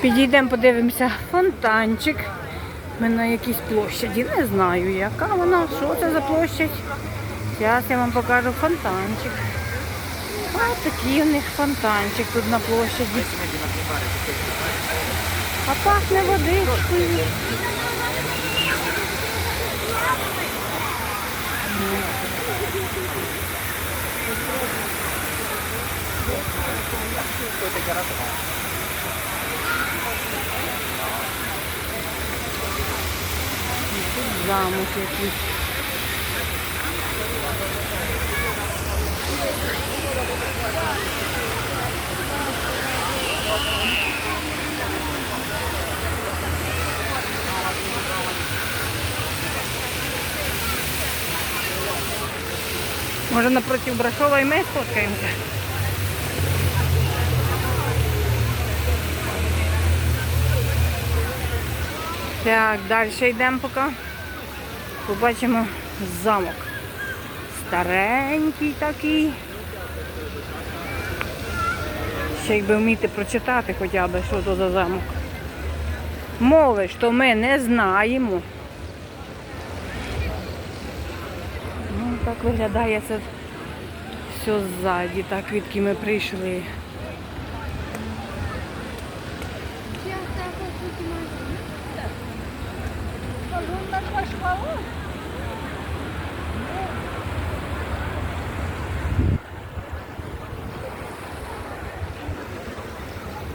Підійдемо, подивимося фонтанчик. Ми на якійсь площаді. Не знаю, яка вона, що це за площадь. Зараз я вам покажу фонтанчик. Ось такий у них фонтанчик тут на площаді. А пахне водичкою. Замок якийсь. Може напротив Брашова і ми сфоткаємося? Так, далі йдемо поки. Побачимо замок. Старенький такий. Ще якби вміти прочитати хоча б, що то за замок. Мови, що ми не знаємо. Ну, так виглядає це все ззаді, так відки ми прийшли.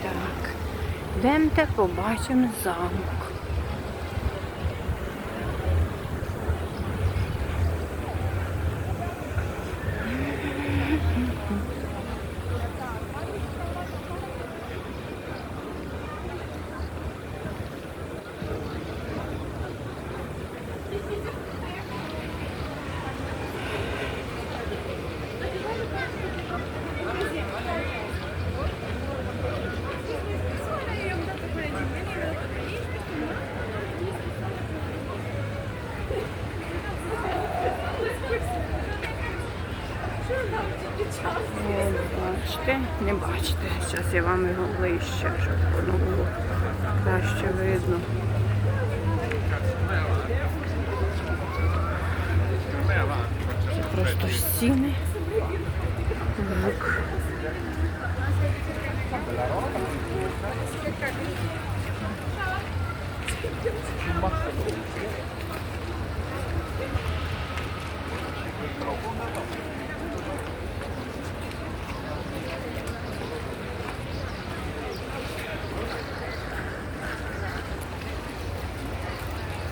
Так, йдемте побачимо замок. Не бачите, не бачите. Зараз я вам його ближче, щоб воно було краще видно. Це просто стіни. Звук.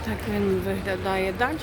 Так він виглядає далі.